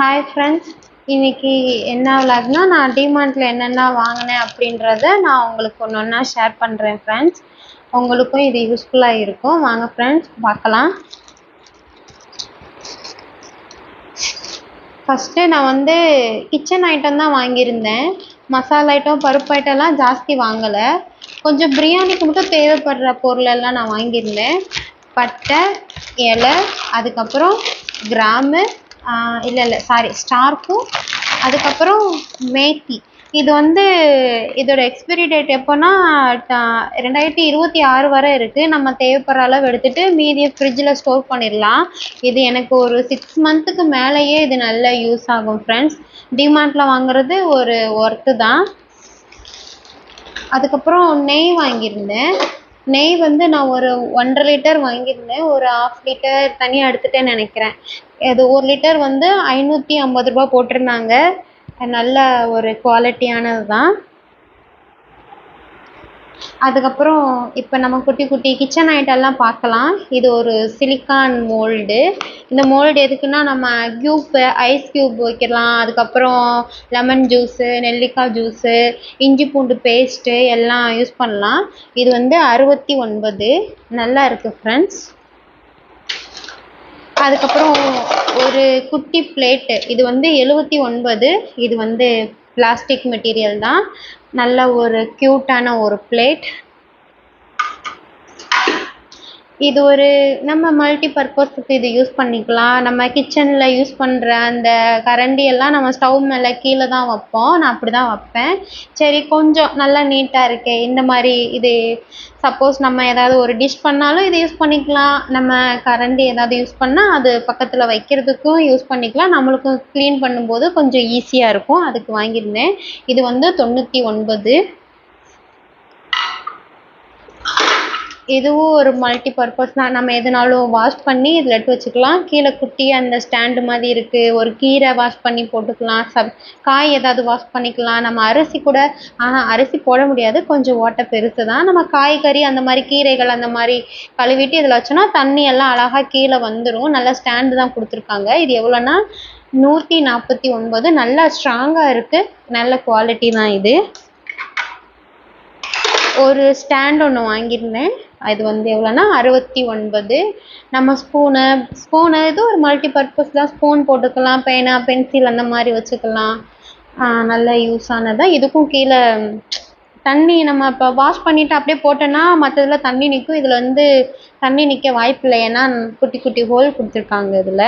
Hi friends இன்னைக்கு என்ன விளாக்னா நான் டிமார்ட்டில் என்னென்ன வாங்கினேன் அப்படின்றத நான் உங்களுக்கு ஒன்று ஒன்றா ஷேர் பண்ணுறேன் ஃப்ரெண்ட்ஸ் உங்களுக்கும் இது யூஸ்ஃபுல்லாக இருக்கும். வாங்க ஃப்ரெண்ட்ஸ் பார்க்கலாம். ஃபஸ்ட்டு நான் வந்து கிச்சன் ஐட்டம் தான் வாங்கியிருந்தேன். மசாலா ஐட்டம் பருப்பு ஐட்டம்லாம் ஜாஸ்தி வாங்கலை. கொஞ்சம் பிரியாணிக்கு மட்டும் தேவைப்படுற பொருளெல்லாம் நான் வாங்கியிருந்தேன். பட்டை இலை அதுக்கப்புறம் கிராம்பு இல்லை இல்லை சாரி ஸ்டார்க்கு அதுக்கப்புறம் மேத்தி. இது வந்து இதோட எக்ஸ்பிரி டேட் எப்போன்னா ரெண்டாயிரத்தி இருபத்தி ஆறு வரை இருக்குது நம்ம தேவைப்படுற அளவு எடுத்துகிட்டு மீதியை ஃப்ரிட்ஜில் ஸ்டோர் பண்ணிடலாம். இது எனக்கு ஒரு சிக்ஸ் மந்த்துக்கு மேலேயே இது நல்லா யூஸ் ஆகும் ஃப்ரெண்ட்ஸ் டிமார்ட்டில் வாங்குறது ஒரு ஒர்த்து தான். அதுக்கப்புறம் நெய் வாங்கியிருந்தேன். நெய் வந்து நான் ஒரு ஒன்றரை லிட்டர் வாங்கியிருந்தேன். ஒரு ஆஃப் லிட்டர் தனியாக எடுத்துட்டேன்னு நினைக்கிறேன். அது ஒரு லிட்டர் வந்து ஐநூற்றி ஐம்பது ரூபா போட்டிருந்தாங்க. நல்ல ஒரு குவாலிட்டியானது தான் அதுக்கப்புறம் இப்போ நம்ம குட்டி குட்டி கிச்சன் ஐட்டம்லாம் பார்க்கலாம். இது ஒரு சிலிக்கான் மோல்டு இந்த மோல்டு எதுக்குன்னா நம்ம க்யூப்பு ஐஸ் க்யூப் வைக்கலாம். அதுக்கப்புறம் லெமன் ஜூஸு நெல்லிக்காய் ஜூஸு இஞ்சி பூண்டு பேஸ்ட்டு எல்லாம் யூஸ் பண்ணலாம். இது வந்து அறுபத்தி ஒன்பது. நல்லா இருக்குது ஃப்ரெண்ட்ஸ் அதுக்கப்புறம் ஒரு குட்டி பிளேட்டு இது வந்து எழுபத்தி ஒன்பது. இது வந்து பிளாஸ்டிக் மெட்டீரியல் தான். நல்ல ஒரு க்யூட்டான ஒரு பிளேட் இது ஒரு நம்ம மல்டி பர்பஸ்க்கு இது யூஸ் பண்ணிக்கலாம். நம்ம கிச்சனில் யூஸ் பண்ணுற அந்த கரண்டி எல்லாம் நம்ம ஸ்டவ் மேலே கீழே தான் வைப்போம். நான் அப்படி தான் வைப்பேன். சரி கொஞ்சம் நல்லா நீட்டாக இருக்கே. இந்த மாதிரி இது சப்போஸ் நம்ம ஏதாவது ஒரு டிஷ் பண்ணாலும் இது யூஸ் பண்ணிக்கலாம். நம்ம கரண்டி ஏதாவது யூஸ் பண்ணால் அது பக்கத்தில் வைக்கிறதுக்கும் யூஸ் பண்ணிக்கலாம். நம்மளுக்கும் க்ளீன் பண்ணும்போது கொஞ்சம் ஈஸியாக இருக்கும். அதுக்கு வாங்கியிருந்தேன். இது வந்து தொண்ணூற்றி ஒன்பது. இதுவும் ஒரு மல்டி பர்பஸ் தான். நம்ம எதுனாலும் வாஷ் பண்ணி இதில் எடுத்து வச்சுக்கலாம். கீழே குட்டியாக அந்த ஸ்டாண்டு மாதிரி இருக்குது ஒரு கீரை வாஷ் பண்ணி போட்டுக்கலாம். சப் காய் ஏதாவது வாஷ் பண்ணிக்கலாம். நம்ம அரிசி கூட ஆஹா அரிசி போட முடியாது. கொஞ்சம் ஓட்டை பெருசு தான். நம்ம காய்கறி அந்த மாதிரி கீரைகள் அந்த மாதிரி கழுவிட்டு இதில் வச்சோன்னா தண்ணி எல்லாம் அழகாக கீழே வந்துடும் நல்லா ஸ்டாண்டு தான் கொடுத்துருக்காங்க. இது எவ்வளோன்னா நூற்றி நாற்பத்தி ஒன்பது. நல்லா ஸ்ட்ராங்காக இருக்குது நல்ல குவாலிட்டி தான் இது. ஒரு ஸ்டாண்ட் ஒன்று வாங்கியிருந்தேன். இது வந்து எவ்வளோனா அறுபத்தி ஒன்பது. நம்ம ஸ்பூனு ஸ்பூனு இது ஒரு மல்டி பர்பஸ் தான். ஸ்பூன் போட்டுக்கலாம் பேனா பென்சில் அந்த மாதிரி வச்சுக்கலாம். நல்ல யூஸ் ஆனதான் இதுக்கும் கீழே தண்ணி நம்ம இப்போ வாஷ் பண்ணிவிட்டு அப்படியே போட்டோன்னா மற்றதில் தண்ணி நிற்கும் இதில் வந்து தண்ணி நிற்க வாய்ப்பில்லை ஏன்னா குட்டி குட்டி ஹோல் கொடுத்துருக்காங்க இதில்.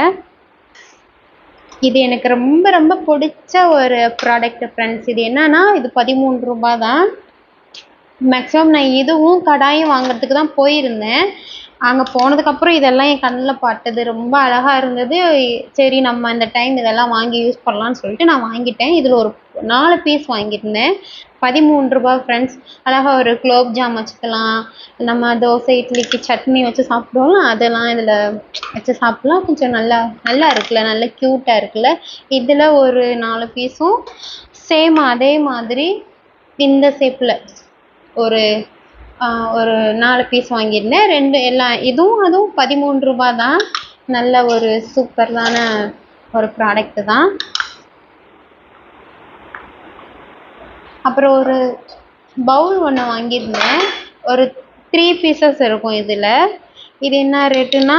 இது எனக்கு ரொம்ப ரொம்ப பிடிச்ச ஒரு ப்ராடக்ட் ஃப்ரெண்ட்ஸ் இது என்னன்னா இது பதிமூணு ரூபா தான். மேக்ஸிமம் நான் இதுவும் கடாயும் வாங்குறதுக்கு தான் போயிருந்தேன். அங்கே போனதுக்கப்புறம் இதெல்லாம் என் கண்ணில் பட்டது. ரொம்ப அழகாக இருந்தது. சரி நம்ம இந்த டைம் இதெல்லாம் வாங்கி யூஸ் பண்ணலான்னு சொல்லிட்டு நான் வாங்கிட்டேன். இதில் ஒரு நாலு பீஸ் வாங்கியிருந்தேன். பதிமூன்று ரூபா ஃப்ரெண்ட்ஸ் அழகாக ஒரு குலோப் ஜாம் வச்சுக்கலாம். நம்ம தோசை இட்லிக்கு சட்னி வச்சு சாப்பிடுவோம்ல அதெல்லாம் இதில் வச்சு சாப்பிட்லாம். கொஞ்சம் நல்லா நல்லா இருக்குல்ல நல்லா க்யூட்டாக இருக்குல்ல. இதில் ஒரு நாலு பீஸும் சேம் அதே மாதிரி இந்த ஷேப்பில் ஒரு ஒரு நாலு பீஸ் வாங்கியிருந்தேன். ரெண்டு எல்லாம் இதுவும் அதுவும் பதிமூணு ரூபா தான். நல்ல ஒரு சூப்பரான ஒரு ப்ராடக்ட்டு தான். அப்புறம் ஒரு பவுல் ஒன்று வாங்கியிருந்தேன். ஒரு த்ரீ பீசஸ் இருக்கும் இதில். இது என்ன ரேட்டுன்னா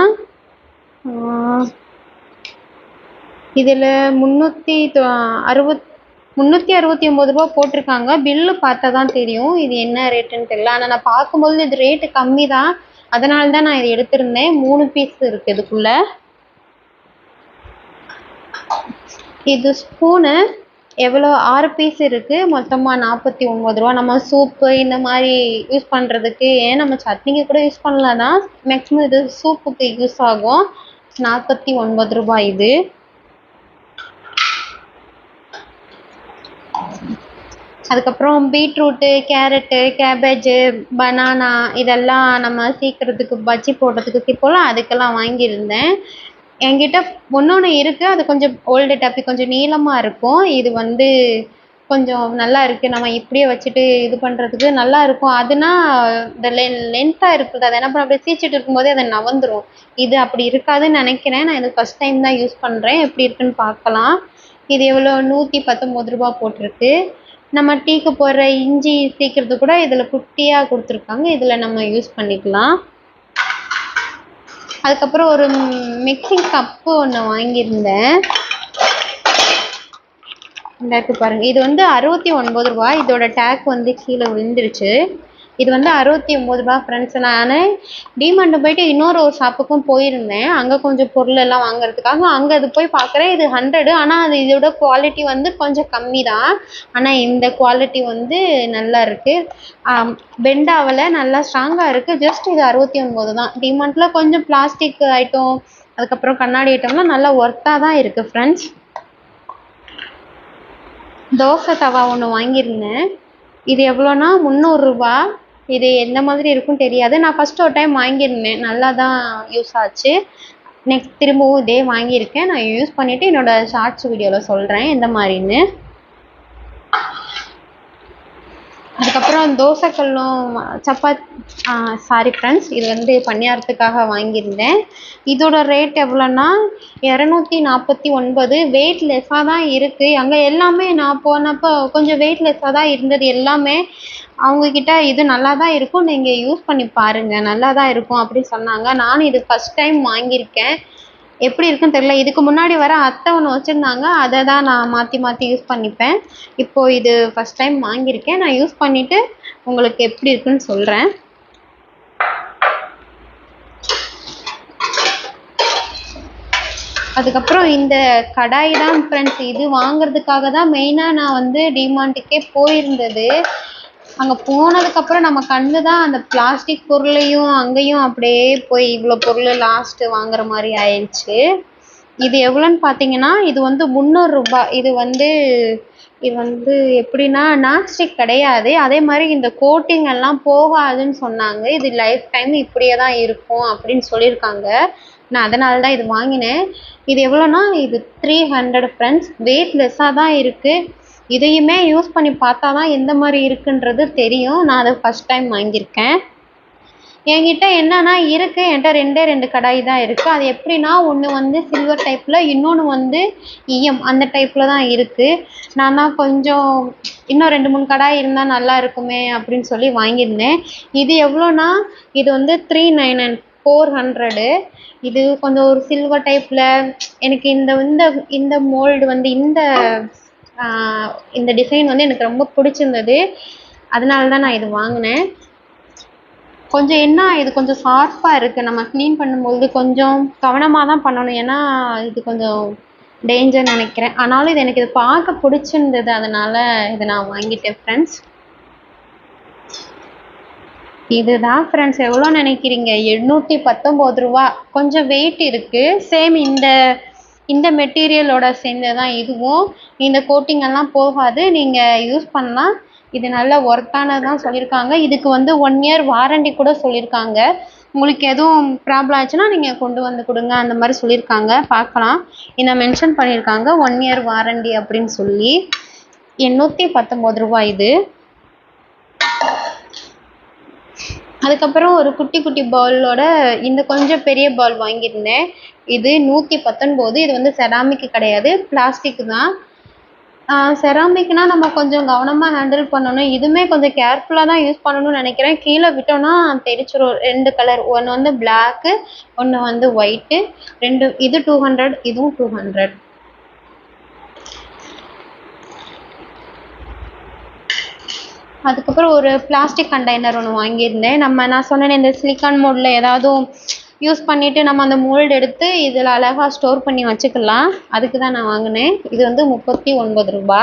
இதில் முந்நூற்றி அறுபத் முந்நூற்றி அறுபத்தி ஒம்பது ரூபா போட்டிருக்காங்க. பில்லு பார்த்தா தான் தெரியும். இது என்ன ரேட்டுன்னு தெரியல. ஆனால் நான் பார்க்கும்போது இது ரேட்டு கம்மி தான் அதனால தான் நான் இதை எடுத்திருந்தேன். மூணு பீஸ் இருக்குது இதுக்குள்ளே. இது ஸ்பூனு எவ்வளோ? ஆறு பீஸ் இருக்குது மொத்தமாக நாற்பத்தி ஒம்பது ரூபா. நம்ம சூப்பு இந்த மாதிரி யூஸ் பண்ணுறதுக்கு ஏன் நம்ம சட்னிக்கு கூட யூஸ் பண்ணலாம் தான் மேக்ஸிமம் இது சூப்புக்கு யூஸ் ஆகும். நாற்பத்தி ஒன்பது ரூபாய் இது. அதுக்கப்புறம் பீட்ரூட்டு கேரட்டு கேபேஜு பனானா இதெல்லாம் நம்ம சீக்கிரத்துக்கு பஜ்ஜி போடுறதுக்கு இப்போலாம் அதுக்கெல்லாம் வாங்கியிருந்தேன். என்கிட்ட ஒன்று ஒன்று இருக்குது அது கொஞ்சம் ஓல்டு டப்பி கொஞ்சம் நீளமாக இருக்கும். இது வந்து கொஞ்சம் நல்லா இருக்குது நம்ம இப்படியே வச்சுட்டு இது பண்ணுறதுக்கு நல்லா இருக்கும். அதுனா இந்த லென் லென்த்தாக இருக்குது அதை என்ன பண்ண அப்படியே சீச்சிட்டு இருக்கும்போதே அது நவந்துடும் இது அப்படி இருக்காதுன்னு நினைக்கிறேன். நான் இது ஃபஸ்ட் டைம் தான் யூஸ் பண்ணுறேன் எப்படி இருக்குன்னு பார்க்கலாம். இது எவ்வளோ நூற்றி பத்தொம்பது ரூபா போட்டிருக்கு. நம்ம டீக்கு போடுற இஞ்சி சீக்கிறது கூட இதில் குட்டியாக கொடுத்துருக்காங்க. இதில் நம்ம யூஸ் பண்ணிக்கலாம். அதுக்கப்புறம் ஒரு மிக்சிங் கப்பு ஒன்று வாங்கியிருந்தேன். இந்த இருக்கு இது வந்து அறுபத்தி ஒன்பது ரூபா இதோட டேக் வந்து கீழே விழுந்துருச்சு. இது வந்து அறுபத்தி ஒம்பது ரூபா ஃப்ரெண்ட்ஸ் நான் டிமார்ட் போயிட்டு இன்னொரு ஒரு ஷாப்புக்கும் போயிருந்தேன். அங்கே கொஞ்சம் பொருள் எல்லாம் வாங்குறதுக்காக அங்கே அது போய் பார்க்குறேன் இது ஹண்ட்ரடு ஆனால் அது இதோட குவாலிட்டி வந்து கொஞ்சம் கம்மி தான் ஆனால் இந்த குவாலிட்டி வந்து நல்லா இருக்குது பெண்டாவில் நல்லா ஸ்ட்ராங்காக இருக்குது ஜஸ்ட் இது அறுபத்தி ஒன்பது தான். டிமார்ட்டில் கொஞ்சம் பிளாஸ்டிக் ஐட்டம் அதுக்கப்புறம் கண்ணாடி ஐட்டம்லாம் நல்லா ஒர்த்தாக தான் இருக்குது ஃப்ரெண்ட்ஸ் தோசை தவா ஒன்று வாங்கியிருந்தேன். இது எவ்வளோனா முந்நூறுரூபா இது எந்த மாதிரி இருக்கும்னு தெரியாது. நான் ஃபஸ்ட் ஒரு டைம் வாங்கியிருந்தேன். நல்லா தான் யூஸ் ஆச்சு. நெக்ஸ்ட் திரும்பவும் இதே வாங்கியிருக்கேன். நான் யூஸ் பண்ணிவிட்டு என்னோடய ஷார்ட்ஸ் வீடியோவில் சொல்கிறேன் எந்த மாதிரின்னு. அதுக்கப்புறம் தோசைக்கல்லும் சப்பாத் சாரி ஃப்ரெண்ட்ஸ் இது வந்து பணியாரத்துக்காக வாங்கியிருந்தேன். இதோட ரேட் எவ்வளோன்னா இரநூத்தி நாற்பத்தி ஒன்பது. வெயிட் லெஸ்ஸாக தான் இருக்குது அங்கே எல்லாமே நான் போனப்போ கொஞ்சம் வெயிட் லெஸ்ஸாக தான் இருந்தது. எல்லாமே அவங்கக்கிட்ட இது நல்லா தான் இருக்கும் நீங்கள் யூஸ் பண்ணி பாருங்கள் நல்லா தான் இருக்கும் அப்படின்னு சொன்னாங்க. நானும் இது ஃபஸ்ட் டைம் வாங்கியிருக்கேன். எப்படி இருக்குன்னு தெரியல. இதுக்கு முன்னாடி வர அத்தை ஒன்று வச்சுருந்தாங்க. அதை தான் நான் மாற்றி மாற்றி யூஸ் பண்ணிப்பேன். இப்போது இது ஃபஸ்ட் டைம் வாங்கியிருக்கேன். நான் யூஸ் பண்ணிவிட்டு உங்களுக்கு எப்படி இருக்குன்னு சொல்கிறேன் அதுக்கப்புறம் இந்த கடாய் தான் ஃப்ரெண்ட்ஸ் இது வாங்குறதுக்காக தான் மெயினாக நான் வந்து டிமார்ட்டுக்கே போயிருந்தது. அங்கே போனதுக்கப்புறம் நம்ம கண்ணு தான் அந்த பிளாஸ்டிக் பொருளையும் அங்கேயும் அப்படியே போய் இவ்வளோ பொருள் லாஸ்ட்டு வாங்குற மாதிரி ஆயிடுச்சு. இது எவ்வளோன்னு பார்த்தீங்கன்னா இது வந்து முந்நூறுரூபா இது வந்து இது வந்து எப்படின்னா நான்ஸ்டிக் கிடையாது. அதே மாதிரி இந்த கோட்டிங் எல்லாம் போகாதுன்னு சொன்னாங்க. இது லைஃப் டைம் இப்படியே தான் இருக்கும் அப்படின்னு சொல்லியிருக்காங்க. நான் அதனால தான் இது வாங்கினேன். இது எவ்வளோனா இது த்ரீ ஹண்ட்ரட் ஃப்ரெண்ட்ஸ் வெயிட் லெஸ்ஸாக தான் இருக்குது இதையுமே யூஸ் பண்ணி பார்த்தா தான் எந்த மாதிரி இருக்குன்றது தெரியும். நான் அதை ஃபஸ்ட் டைம் வாங்கியிருக்கேன். என்கிட்ட என்னன்னா இருக்குது என்கிட்ட ரெண்டே ரெண்டு கடாய் தான் இருக்குது அது எப்படின்னா ஒன்று வந்து சில்வர் டைப்பில் இன்னொன்று வந்து இஎம் அந்த டைப்பில் தான் இருக்குது நான் தான் கொஞ்சம் இன்னும் ரெண்டு மூணு கடாய் இருந்தால் நல்லா இருக்குமே அப்படின்னு சொல்லி வாங்கியிருந்தேன். இது எவ்வளோனா இது வந்து three nine nine four hundred இது கொஞ்சம் ஒரு சில்வர் டைப்பில் எனக்கு இந்த இந்த இந்த மோல்டு வந்து இந்த இந்த டிசைன் வந்து எனக்கு ரொம்ப பிடிச்சிருந்தது. அதனால தான் நான் இது வாங்கினேன். கொஞ்சம் என்ன இது கொஞ்சம் ஷார்ப்பாக இருக்குது நம்ம க்ளீன் பண்ணும்போது கொஞ்சம் கவனமாக தான் பண்ணணும். ஏன்னா இது கொஞ்சம் டேஞ்சர் நினைக்கிறேன். ஆனாலும் இது எனக்கு இது பார்க்க பிடிச்சிருந்தது. அதனால் இதை நான் வாங்கிட்டேன் ஃப்ரெண்ட்ஸ் இதுதான் ஃப்ரெண்ட்ஸ் எவ்வளோ நினைக்கிறீங்க? எண்ணூற்றி பத்தொம்போது ரூபா. கொஞ்சம் வெயிட் இருக்குது சேம் இந்த இந்த மெட்டீரியலோட சேர்ந்ததான் இதுவும். இந்த கோட்டிங் எல்லாம் போகாது. நீங்கள் யூஸ் பண்ணலாம். இது நல்ல ஒர்த்தானதுதான் சொல்லியிருக்காங்க. இதுக்கு வந்து ஒன் இயர் வாரண்டி கூட சொல்லியிருக்காங்க. உங்களுக்கு எதுவும் ப்ராப்ளம் ஆச்சுன்னா நீங்கள் கொண்டு வந்து கொடுங்க. அந்த மாதிரி சொல்லியிருக்காங்க. பார்க்கலாம். இதை மென்ஷன் பண்ணியிருக்காங்க? ஒன் இயர் வாரண்டி அப்படின்னு சொல்லி. எண்ணூற்றி பத்தொம்போது ரூபாய் இது. அதுக்கப்புறம் ஒரு குட்டி குட்டி பவுலோட இந்த கொஞ்சம் பெரிய பவுல் வாங்கியிருந்தேன். இது நூற்றி பத்தொன்பது இது வந்து செராமிக் கிடையாது. பிளாஸ்டிக் தான். செராமிக்னால் நம்ம கொஞ்சம் கவனமாக ஹேண்டில் பண்ணணும். இதுவுமே கொஞ்சம் கேர்ஃபுல்லாக தான் யூஸ் பண்ணணும்னு நினைக்கிறேன். கீழே விட்டோம்னா தெரிச்சிரும். ரெண்டு கலர் ஒன்று வந்து பிளாக்கு ஒன்று வந்து ஒயிட்டு ரெண்டு இது டூ ஹண்ட்ரட் இதுவும் டூ ஹண்ட்ரட் அதுக்கப்புறம் ஒரு பிளாஸ்டிக் கண்டெய்னர் ஒன்று வாங்கியிருந்தேன். நம்ம நான் சொன்னேனே இந்த சிலிக்கான் மோடில் ஏதாவது யூஸ் பண்ணிவிட்டு நம்ம அந்த மோல்டு எடுத்து இதில் அழகாக ஸ்டோர் பண்ணி வச்சுக்கலாம். அதுக்கு தான் நான் வாங்கினேன். இது வந்து முப்பத்தி ஒன்பது ரூபா.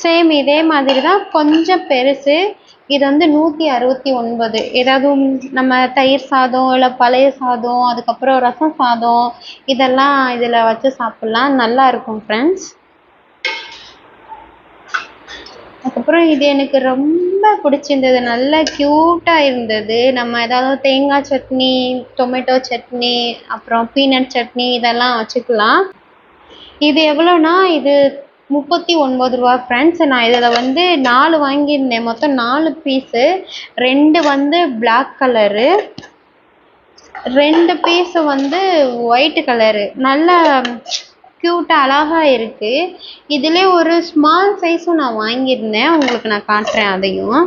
சேம் இதே மாதிரி தான் கொஞ்சம் பெருசு. இது வந்து நூற்றி அறுபத்தி ஒன்பது. ஏதாவது நம்ம தயிர் சாதம் இல்லை பழைய சாதம் அதுக்கப்புறம் ரசம் சாதம் இதெல்லாம் இதில் வச்சு சாப்பிட்லாம். நல்லா இருக்கும் ஃப்ரெண்ட்ஸ் அதுக்கப்புறம் இது எனக்கு ரொம்ப பிடிச்சிருந்தது. நல்லா க்யூட்டாக இருந்தது. நம்ம ஏதாவது தேங்காய் சட்னி டொமேட்டோ சட்னி அப்புறம் பீனட் சட்னி இதெல்லாம் வச்சுக்கலாம். இது எவ்வளோனா இது முப்பத்தி ஒன்பது ரூபா ஃப்ரெண்ட்ஸ் நான் இதில் வந்து நாலு வாங்கியிருந்தேன். மொத்தம் நாலு பீஸு ரெண்டு வந்து பிளாக் கலரு ரெண்டு பீஸு வந்து ஒயிட் கலரு நல்ல க்யூட்டாக அழகாக இருக்குது இதிலே ஒரு ஸ்மால் சைஸும் நான் வாங்கியிருந்தேன். உங்களுக்கு நான் காட்டுறேன் அதையும்.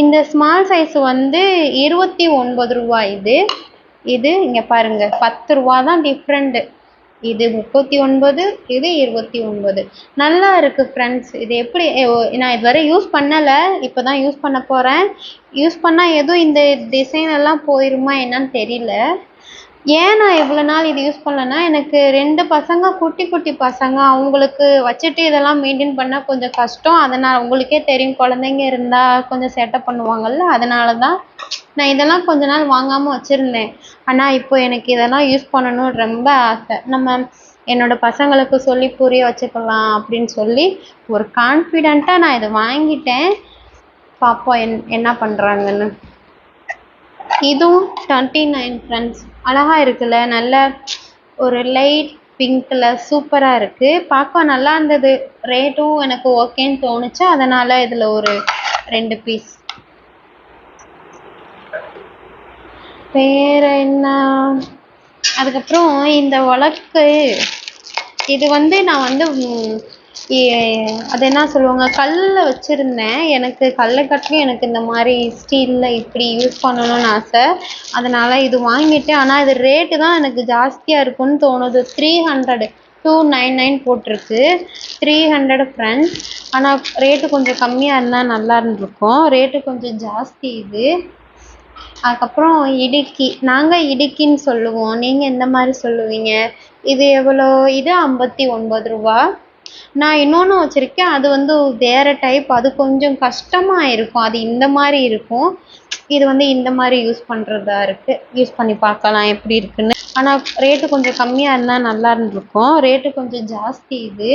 இந்த ஸ்மால் சைஸ் வந்து இருபத்தி ஒன்பது ரூபா இது. இது இங்கே பாருங்கள் பத்து ரூபா தான் டிஃப்ரெண்ட்டு இது முப்பத்தி ஒன்பது இது இருபத்தி ஒன்பது. நல்லா இருக்குது ஃப்ரெண்ட்ஸ் இது எப்படி நான் இதுவரை யூஸ் பண்ணலை. இப்போ தான் யூஸ் பண்ண போகிறேன் யூஸ் பண்ணால் எதுவும் இந்த டிசைன் எல்லாம் போயிருமா என்னன்னு தெரியல. ஏன் நான் இவ்வளோ நாள் இது யூஸ் பண்ணலன்னா எனக்கு ரெண்டு பசங்க குட்டி குட்டி பசங்க அவங்களுக்கு வச்சுட்டு இதெல்லாம் மெயின்டைன் பண்ணால் கொஞ்சம் கஷ்டம். அதனால் உங்களுக்கே தெரியும் குழந்தைங்க இருந்தால் கொஞ்சம் சேட்டை பண்ணுவாங்கள்ல அதனால தான் நான் இதெல்லாம் கொஞ்ச நாள் வாங்காமல் வச்சுருந்தேன். ஆனால் இப்போ எனக்கு இதெல்லாம் யூஸ் பண்ணணும்னு ரொம்ப ஆசை. நம்ம என்னோட பசங்களுக்கு சொல்லி புரிய வச்சுக்கலாம் அப்படின்னு சொல்லி ஒரு கான்ஃபிடெண்ட்டாக நான் இதை வாங்கிட்டேன். பார்ப்போம் என் என்ன பண்ணுறாங்கன்னு இதுவும் டுவெண்ட்டி நைன் ஃப்ரெண்ட்ஸ் அழகாக இருக்குல்ல நல்ல ஒரு லைட் பிங்க் கலர் சூப்பராக இருக்குது பார்க்க நல்லா இருந்தது. ரேட்டும் எனக்கு ஓகேன்னு தோணுச்சு. அதனால் இதில் ஒரு ரெண்டு பீஸ் வேறு என்ன? அதுக்கப்புறம் இந்த உலக்கு இது வந்து நான் வந்து அது என்ன சொல்லுவாங்க? கல்லில் வச்சுருந்தேன். எனக்கு கல்லை காட்டிலும் எனக்கு இந்த மாதிரி ஸ்டீலில் இப்படி யூஸ் பண்ணணும்னு ஆசை. அதனால் இது வாங்கிட்டேன். ஆனால் இது ரேட்டு தான் எனக்கு ஜாஸ்தியாக இருக்கும்னு தோணுது. Three hundred two nine nine போட்டிருக்கு. த்ரீ ஹண்ட்ரட் ஃப்ரெண்ட்ஸ் ஆனால் ரேட்டு கொஞ்சம் கம்மியாக இருந்தால் நல்லா இருந்திருக்கும். ரேட்டு கொஞ்சம் ஜாஸ்தி இது. அதுக்கப்புறம் இடுக்கி. நாங்கள் இடுக்கின்னு சொல்லுவோம். நீங்கள் எந்த மாதிரி சொல்லுவீங்க? இது எவ்வளோ? இது ஐம்பத்தி ஒன்பது ரூபா. நான் இன்னொன்று வச்சுருக்கேன் அது வந்து வேறு டைப் அது கொஞ்சம் கஷ்டமாக இருக்கும். அது இந்த மாதிரி இருக்கும். இது வந்து இந்த மாதிரி யூஸ் பண்ணுறதா இருக்குது யூஸ் பண்ணி பார்க்கலாம் எப்படி இருக்குன்னு. ஆனால் ரேட்டு கொஞ்சம் கம்மியாக இருந்தால் நல்லா இருந்திருக்கும். ரேட்டு கொஞ்சம் ஜாஸ்தி இது.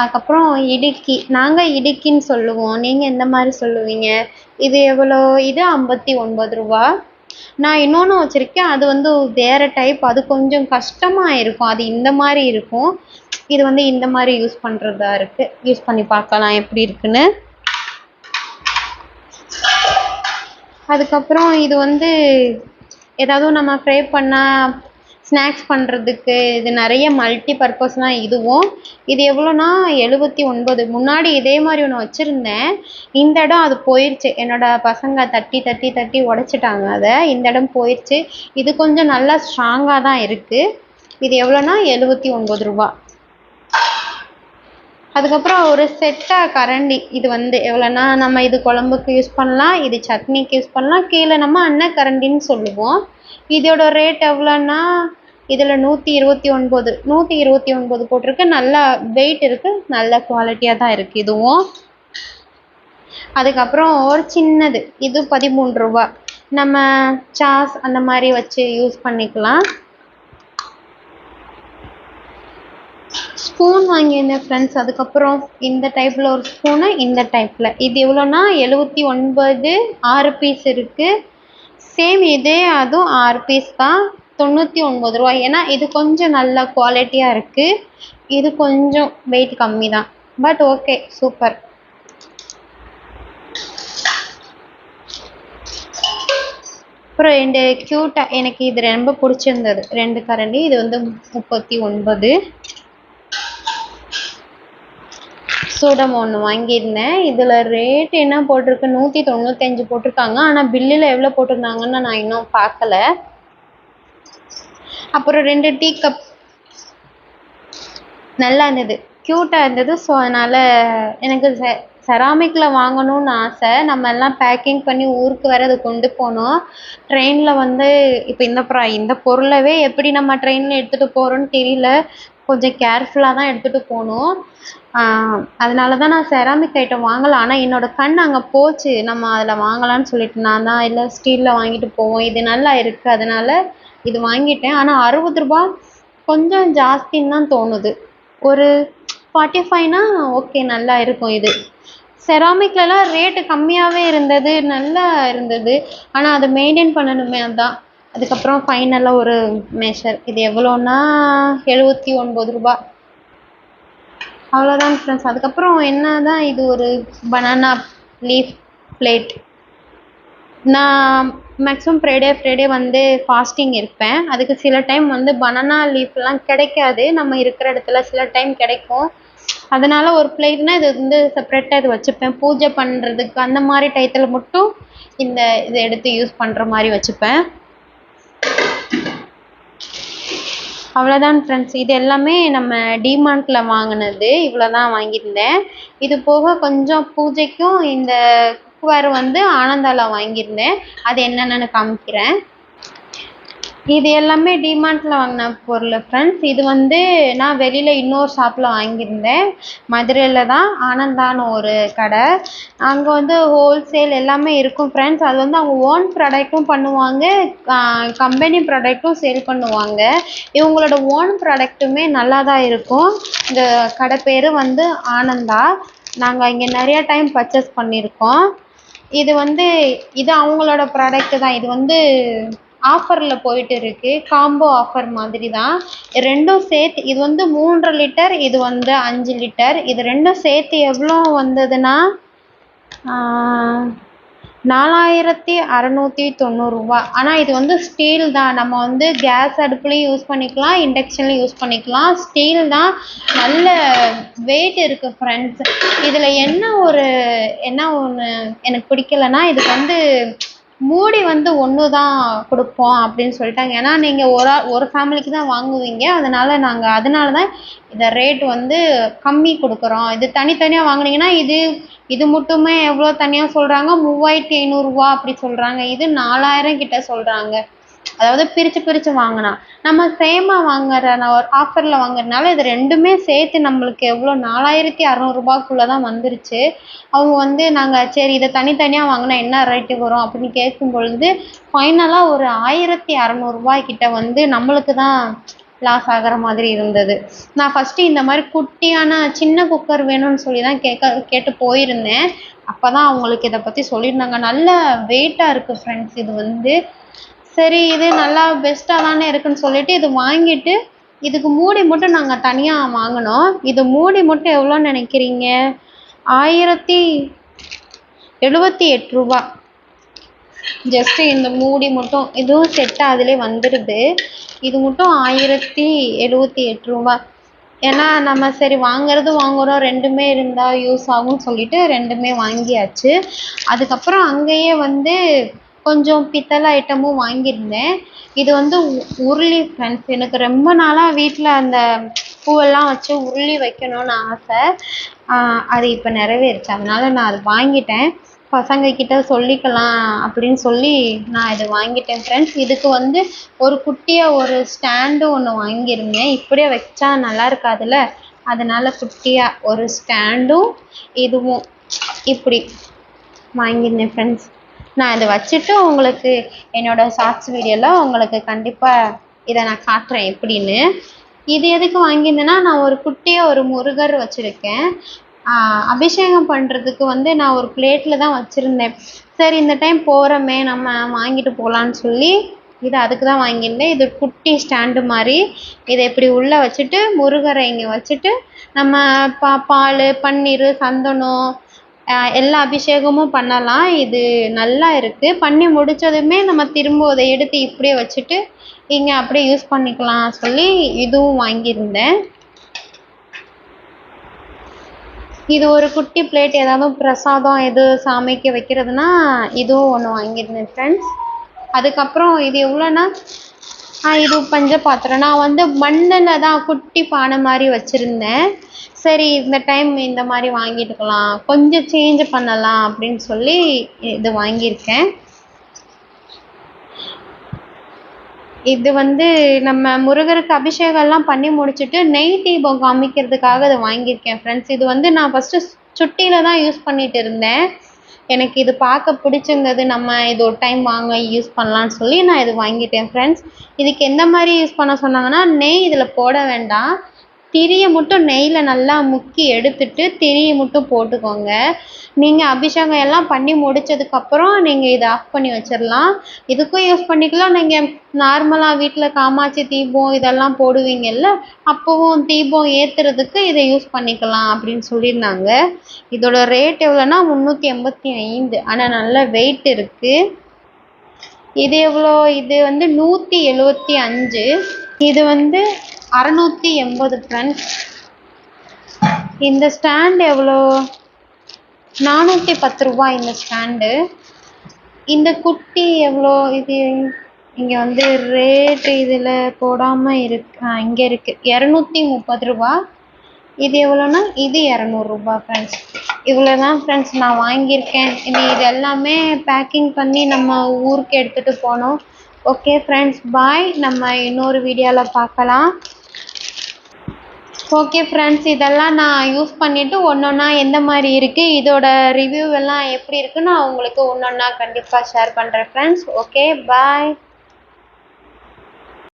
அதுக்கப்புறம் இடுக்கி. நாங்கள் இடுக்கின்னு சொல்லுவோம். நீங்கள் எந்த மாதிரி சொல்லுவீங்க? இது எவ்வளோ? இது ஐம்பத்தி ஒன்பது ரூபா. நான் இன்னொன்று வச்சுருக்கேன் அது வந்து வேறு டைப் அது கொஞ்சம் கஷ்டமாக இருக்கும். அது இந்த மாதிரி இருக்கும். இது வந்து இந்த மாதிரி யூஸ் பண்ணுறதா இருக்குது யூஸ் பண்ணி பார்க்கலாம் எப்படி இருக்குன்னு. அதுக்கப்புறம் இது வந்து ஏதாவது நம்ம ஃப்ரை பண்ணால் ஸ்நாக்ஸ் பண்ணுறதுக்கு இது நிறைய மல்டி பர்பஸ் தான் இதுவும் இது எவ்வளோனா எழுபத்தி ஒன்பது. முன்னாடி இதே மாதிரி ஒன்று வச்சுருந்தேன். இந்த இடம் அது போயிடுச்சு என்னோடய பசங்க தட்டி தட்டி தட்டி உடச்சிட்டாங்க அதை. இந்த இடம் போயிடுச்சு இது கொஞ்சம் நல்லா ஸ்ட்ராங்காக தான் இருக்குது இது எவ்வளோனா எழுபத்தி ஒன்பது ரூபா அதுக்கப்புறம் ஒரு செட்டாக கரண்டி. இது வந்து எவ்வளோன்னா நம்ம இது குழம்புக்கு யூஸ் பண்ணலாம் இது சட்னிக்கு யூஸ் பண்ணலாம். கீழே நம்ம அன்னக்கரண்டின்னு சொல்லுவோம். இதோட ரேட் எவ்வளோன்னா இதில் நூற்றி இருபத்தி ஒன்பது நூற்றி இருபத்தி ஒன்பது போட்டிருக்கு. நல்லா வெயிட் இருக்குது நல்ல குவாலிட்டியாக தான் இருக்குது இதுவும். அதுக்கப்புறம் ஒரு சின்னது இது பதிமூன்று ரூபா. நம்ம சாஸ் அந்த மாதிரி வச்சு யூஸ் பண்ணிக்கலாம். ஸ்பூன் வாங்கியிருந்தேன் ஃப்ரெண்ட்ஸ் அதுக்கப்புறம் இந்த டைப்பில் ஒரு ஸ்பூனு இந்த டைப்பில் இது எவ்வளோனா எழுபத்தி ஒன்பது ஆறு பீஸ் இருக்குது சேம் இதே அதுவும் ஆறு பீஸ் தான். தொண்ணூற்றி ஒன்பது ரூபா ஏன்னா இது கொஞ்சம் நல்ல குவாலிட்டியாக இருக்குது இது கொஞ்சம் வெயிட் கம்மி தான். பட் ஓகே சூப்பர் அப்புறம் ரெண்டு க்யூட்டாக எனக்கு இது ரொம்ப பிடிச்சிருந்தது. ரெண்டு கரண்டி இது வந்து முப்பத்தி ஒன்பது. சூடம் ஒன்று வாங்கியிருந்தேன். இதில் ரேட் என்ன போட்டிருக்கு? நூற்றி தொண்ணூத்தஞ்சு போட்டிருக்காங்க. ஆனால் பில்லில் எவ்வளோ போட்டிருந்தாங்கன்னு நான் இன்னும் பார்க்கல. அப்புறம் ரெண்டு டீ கப் நல்லா இருந்தது. க்யூட்டாக இருந்தது. ஸோ அதனால் எனக்கு செ செராமிக்கில் வாங்கணும்னு ஆசை. நம்ம எல்லாம் பேக்கிங் பண்ணி ஊருக்கு வேறு அதை கொண்டு போனோம். ட்ரெயினில் வந்து இப்போ இந்த ப்ரா இந்த பொருளவே எப்படி நம்ம ட்ரெயினில் எடுத்துகிட்டு போகிறோன்னு தெரியல. கொஞ்சம் கேர்ஃபுல்லாக தான் எடுத்துகிட்டு போகணும். அதனால தான் நான் செராமிக் ஐட்டம் வாங்கலை. ஆனால் என்னோடய கண் அங்கே போச்சு. நம்ம அதில் வாங்கலாம்னு சொல்லிட்டு நான் தான் இல்லை ஸ்டீலில் வாங்கிட்டு போவோம். இது நல்லா இருக்குது அதனால் இது வாங்கிட்டேன். ஆனால் அறுபது ரூபா கொஞ்சம் ஜாஸ்தின்னு தான் தோணுது. ஒரு ஃபார்ட்டி ஃபைவ்னா ஓகே நல்லா இருக்கும் இது. செராமிக்லலாம் ரேட்டு கம்மியாகவே இருந்தது நல்லா இருந்தது. ஆனால் அதை மெயின்டைன் பண்ணணுமே அதான். அதுக்கப்புறம் ஃபைனலாக ஒரு மெஷர் இது எவ்வளோன்னா எழுபத்தி ஒன்பது ரூபா அவ்வளோதான் ஃப்ரெண்ட்ஸ் அதுக்கப்புறம் என்ன தான் இது ஒரு பனானா லீஃப் பிளேட் நான் மேக்ஸிமம் ஃப்ரைடே ஃப்ரைடே வந்து ஃபாஸ்டிங் இருப்பேன். அதுக்கு சில டைம் வந்து பனானா லீஃப்லாம் கிடைக்காது. நம்ம இருக்கிற இடத்துல சில டைம் கிடைக்கும். அதனால் ஒரு பிளேட்னா இது வந்து செப்பரேட்டாக இது வச்சுப்பேன். பூஜை பண்ணுறதுக்கு அந்த மாதிரி டயத்தில் மட்டும் இந்த இதை எடுத்து யூஸ் பண்ணுற மாதிரி வச்சுப்பேன். அவ்வளோதான் ஃப்ரெண்ட்ஸ் இது எல்லாமே நம்ம டிமார்ட்டில் வாங்கினது. இவ்வளோ தான் வாங்கியிருந்தேன். இது போக கொஞ்சம் பூஜைக்கும் இந்த குக்வேர் வந்து ஆனந்தாவில் வாங்கியிருந்தேன். அது என்னென்னு காமிக்கிறேன். இது எல்லாமே டிமார்ட்டில் வாங்கின பொருள் ஃப்ரெண்ட்ஸ் இது வந்து நான் வெளியில் இன்னொரு ஷாப்பில் வாங்கியிருந்தேன். மதுரையில் தான் ஆனந்தான்னு ஒரு கடை. அங்கே வந்து ஹோல்சேல் எல்லாமே இருக்கும் ஃப்ரெண்ட்ஸ் அது வந்து அவங்க ஓன் ப்ராடக்ட்டும் பண்ணுவாங்க கம்பெனி ப்ராடக்ட்டும் சேல் பண்ணுவாங்க. இவங்களோட ஓன் ப்ராடக்ட்டுமே நல்லா தான் இருக்கும். இந்த கடை பேர் வந்து ஆனந்தா. நாங்கள் இங்கே நிறையா டைம் பர்ச்சேஸ் பண்ணியிருக்கோம். இது வந்து இது அவங்களோட ப்ராடக்ட்டு தான். இது வந்து ஆஃபரில் போயிட்டு இருக்கு. காம்போ ஆஃபர் மாதிரி தான் ரெண்டும் சேர்த்து இது வந்து மூன்றரை லிட்டர் இது வந்து அஞ்சு லிட்டர். இது ரெண்டும் சேர்த்து எவ்வளோ வந்ததுன்னா நாலாயிரத்தி அறநூற்றி தொண்ணூறுரூவா ஆனால் இது வந்து ஸ்டீல் தான். நம்ம வந்து கேஸ் அடுப்புலையும் யூஸ் பண்ணிக்கலாம் இண்டக்ஷன்லையும் யூஸ் பண்ணிக்கலாம். ஸ்டீல் தான் நல்ல வெயிட் இருக்குது ஃப்ரெண்ட்ஸ் இதில் என்ன ஒரு என்ன ஒன்று எனக்கு பிடிக்கலன்னா இதுக்கு வந்து மூடி வந்து ஒன்று தான் கொடுப்போம் அப்படின்னு சொல்லிட்டாங்க. ஏன்னா நீங்கள் ஒரு ஆள் ஒரு ஃபேமிலிக்கு தான் வாங்குவீங்க. அதனால் நாங்கள் அதனால தான் இதை ரேட் வந்து கம்மி கொடுக்குறோம். இது தனித்தனியாக வாங்குனீங்கன்னா இது இது மட்டுமே எவ்வளோ தனியாக சொல்கிறாங்க மூவாயிரத்தி ஐநூறுரூவா அப்படி சொல்கிறாங்க இது நாலாயிரம் கிட்ட சொல்கிறாங்க அதாவது பிரித்து பிரித்து வாங்கினா. நம்ம சேமாக வாங்குற ஒரு ஆஃபரில் வாங்குறதுனால இது ரெண்டுமே சேர்த்து நம்மளுக்கு எவ்வளோ நாலாயிரத்தி அறநூறுபாக்குள்ளே தான் வந்துருச்சு. அவங்க வந்து நாங்கள் சரி இதை தனித்தனியாக வாங்கினா என்ன ரேட்டு வரும் அப்படின்னு கேட்கும் பொழுது ஃபைனலாக ஒரு ஆயிரத்தி அறநூறுபாய்க்கிட்ட வந்து நம்மளுக்கு தான் லாஸ் ஆகிற மாதிரி இருந்தது. நான் ஃபஸ்ட்டு இந்த மாதிரி குட்டியான சின்ன குக்கர் வேணும்னு சொல்லி தான் கேட்க கேட்டு போயிருந்தேன். அப்போ தான் அவங்களுக்கு இதை பற்றி சொல்லியிருந்தாங்க. நல்ல வெயிட்டாக இருக்குது ஃப்ரெண்ட்ஸ் இது வந்து சரி இது நல்லா பெஸ்ட்டாக தானே இருக்குன்னு சொல்லிட்டு இது வாங்கிட்டு இதுக்கு மூடி மட்டும் நாங்கள் தனியாக வாங்கினோம். இது மூடி மட்டும் எவ்வளோன்னு நினைக்கிறீங்க? ஆயிரத்தி எழுபத்தி எட்டு ரூபா. ஜஸ்ட்டு இந்த மூடி மட்டும் இதுவும் செட்டு அதிலே வந்துடுது இது மட்டும் ஆயிரத்தி எழுபத்தி எட்டு ரூபா. ஏன்னா நம்ம சரி வாங்குறது வாங்குகிறோம் ரெண்டுமே இருந்தால் யூஸ் ஆகும்னு சொல்லிட்டு ரெண்டுமே வாங்கியாச்சு. அதுக்கப்புறம் அங்கேயே வந்து கொஞ்சம் பித்தளை ஐட்டமும் வாங்கியிருந்தேன். இது வந்து உருளி ஃப்ரெண்ட்ஸ் எனக்கு ரொம்ப நாளாக வீட்டில் அந்த பூவெல்லாம் வச்சு உருளி வைக்கணும்னு ஆசை. அது இப்போ நிறைவேறுச்சு. அதனால் நான் அது வாங்கிட்டேன். பசங்கக்கிட்ட சொல்லிக்கலாம் அப்படின்னு சொல்லி நான் இது வாங்கிட்டேன் ஃப்ரெண்ட்ஸ் இதுக்கு வந்து ஒரு குட்டியாக ஒரு ஸ்டாண்டு ஒன்று வாங்கியிருந்தேன். இப்படியே வச்சா நல்லா இருக்காதுல்ல? அதனால் குட்டியாக ஒரு ஸ்டாண்டும் இதுவும் இப்படி வாங்கியிருந்தேன் ஃப்ரெண்ட்ஸ் நான் இதை வச்சுட்டு உங்களுக்கு என்னோடய ஷார்ட்ஸ் வீடியோவில் உங்களுக்கு கண்டிப்பாக இதை நான் காட்டுறேன். எப்படின்னு? இது எதுக்கு வாங்கியிருந்தேன்னா நான் ஒரு குட்டியாக ஒரு முருகர் வச்சுருக்கேன். அபிஷேகம் பண்ணுறதுக்கு வந்து நான் ஒரு பிளேட்டில் தான் வச்சுருந்தேன். சரி இந்த டைம் போகிறோமே நம்ம வாங்கிட்டு போகலான்னு சொல்லி இது அதுக்கு தான் வாங்கியிருந்தேன். இது குட்டி ஸ்டாண்டு மாதிரி. இதை இப்படி உள்ளே வச்சுட்டு முருகரை இங்கே வச்சுட்டு நம்ம பா பால் பன்னீர் சந்தனம் எல்லா அபிஷேகமும் பண்ணலாம். இது நல்லா இருக்குது பண்ணி முடித்ததுமே நம்ம திரும்ப அதை எடுத்து இப்படியே வச்சுட்டு இங்கே அப்படியே யூஸ் பண்ணிக்கலாம் சொல்லி இதுவும் வாங்கியிருந்தேன். இது ஒரு குட்டி பிளேட் ஏதாவது பிரசாதம் எது சாமிக்கு வைக்கிறதுனா இதுவும் ஒன்று வாங்கியிருந்தேன் ஃப்ரெண்ட்ஸ் அதுக்கப்புறம் இது எவ்வளோன்னா இது பஞ்ச பாத்திரம். நான் வந்து மண்ணில் தான் குட்டி பானை மாதிரி வச்சுருந்தேன். சரி இந்த டைம் இந்த மாதிரி வாங்கிட்டுக்கலாம். கொஞ்சம் சேஞ்ச் பண்ணலாம் அப்படின்னு சொல்லி இது வாங்கியிருக்கேன். இது வந்து நம்ம முருகருக்கு அபிஷேகம்லாம் பண்ணி முடிச்சுட்டு நெய் தீபம் காமிக்கிறதுக்காக இதை வாங்கியிருக்கேன் ஃப்ரெண்ட்ஸ் இது வந்து நான் ஃபஸ்ட்டு சுட்டியில் தான் யூஸ் பண்ணிட்டு இருந்தேன். எனக்கு இது பார்க்க பிடிச்சிருந்தது. நம்ம இது ஒரு டைம் வாங்க யூஸ் பண்ணலான்னு சொல்லி நான் இது வாங்கிட்டேன் ஃப்ரெண்ட்ஸ் இதுக்கு எந்த மாதிரி யூஸ் பண்ண சொன்னாங்கன்னா நெய் இதில் போட வேண்டாம். திரியை மட்டும் நெய்யில் நல்லா முக்கி எடுத்துட்டு திரியை மட்டும் போட்டுக்கோங்க. நீங்கள் அபிஷேகம் எல்லாம் பண்ணி முடிச்சதுக்கப்புறம் நீங்கள் இதை ஆஃப் பண்ணி வச்சிடலாம் இதுக்கும் யூஸ் பண்ணிக்கலாம். நீங்கள் நார்மலாக வீட்டில் காமாட்சி தீபம் இதெல்லாம் போடுவீங்கல்ல அப்போவும் தீபம் ஏற்றுறதுக்கு இதை யூஸ் பண்ணிக்கலாம் அப்படின்னு சொல்லியிருந்தாங்க. இதோட ரேட் எவ்வளோனா முந்நூற்றி எண்பத்தி ஐந்து. ஆனால் நல்ல வெயிட் இருக்குது இது எவ்வளோ? இது வந்து நூற்றி எழுபத்தி அஞ்சு. இது வந்து அறநூற்றி எண்பது ஃப்ரெண்ட்ஸ் இந்த ஸ்டாண்ட் எவ்வளோ? நானூற்றி பத்து ரூபா இந்த ஸ்டாண்டு இந்த குட்டி எவ்வளோ? இது இங்கே வந்து ரேட்டு இதில் போடாமல் இருக்கு இங்கே இருக்குது இரநூத்தி முப்பது ரூபா. இது எவ்வளோனா இது இரநூறுபா ஃப்ரெண்ட்ஸ் இவ்வளோ தான் ஃப்ரெண்ட்ஸ் நான் வாங்கியிருக்கேன். இனி இது எல்லாமே பேக்கிங் பண்ணி நம்ம ஊருக்கு எடுத்துகிட்டு போனோம் ஓகே ஃப்ரெண்ட்ஸ் பாய் நம்ம இன்னொரு வீடியோவில் பார்க்கலாம். ஓகே ஃப்ரெண்ட்ஸ் இதெல்லாம் நான் யூஸ் பண்ணிவிட்டு ஒன்று ஒன்றா எந்த மாதிரி இருக்குது இதோட ரிவ்யூ எல்லாம் எப்படி இருக்குன்னு நான் உங்களுக்கு ஒன்று ஒன்றா கண்டிப்பாக ஷேர் பண்ணுறேன் ஃப்ரெண்ட்ஸ் ஓகே பாய்